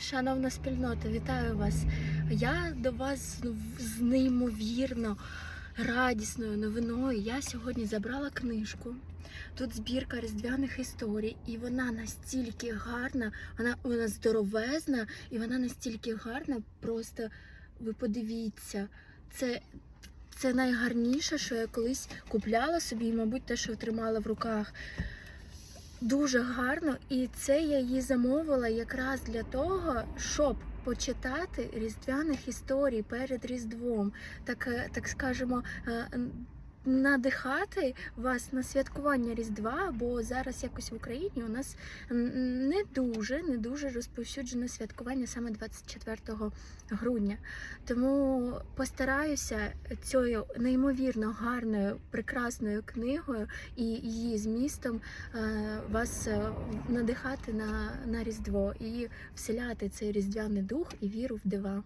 Шановна спільнота, вітаю вас. Я до вас з- неймовірно радісною новиною. Я сьогодні забрала книжку. Тут збірка різдвяних історій, і вона настільки гарна, вона, вона здоровезна, і вона настільки гарна. Просто ви подивіться, це, це найгарніше, що я колись купляла собі, і, мабуть, те, що тримала в руках. Дуже гарно, і це я її замовила якраз для того, щоб почитати різдвяних історій перед Різдвом, так, е, так скажемо, е, надихати вас на святкування Різдва, бо зараз якось в Україні у нас не дуже, не дуже розповсюджене святкування саме 24 грудня. Тому постараюся цією неймовірно гарною, прекрасною книгою і її змістом е, вас е, надихати на, на Різдво і вселяти цей різдвяний дух і віру в дива.